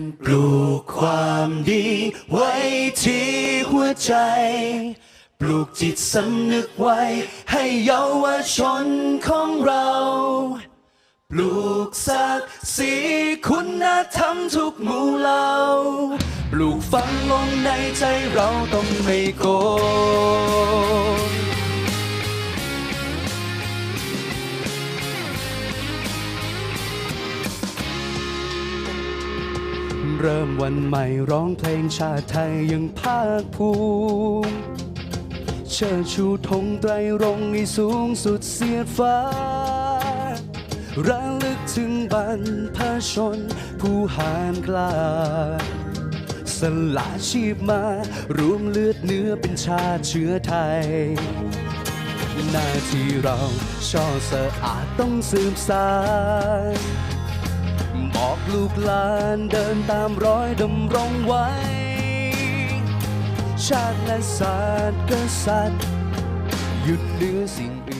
ันปลูกความดีไว้ที่หัวใจ ปลูกจิตสำนึกไว้ ให้เยาวชนของเรา ปลูกศักดิ์ศรีคุณธรรมทุกหมู่เหล่า ปลูกฝังลงในใจเราต้องไม่โกง เริ่มวันใหม่ร้องเพลงชาติไทยยังภาคภูมิเชิดชูธงไตรรงให้สูงสุดเสียดฟ้าระลึกถึงบรรพชน ผู้หานกล้าสละชีพมารวมเลือดเนื้อเป็นชาติเชื้อไทย หน้าที่เราช่อสะอาดต้องสืบสาน บอกลูกหลานเดินตามรอยดำรงไว้ ชาติและศาสตร์กษัตริย์หยุดเหนือสิ่งอื่น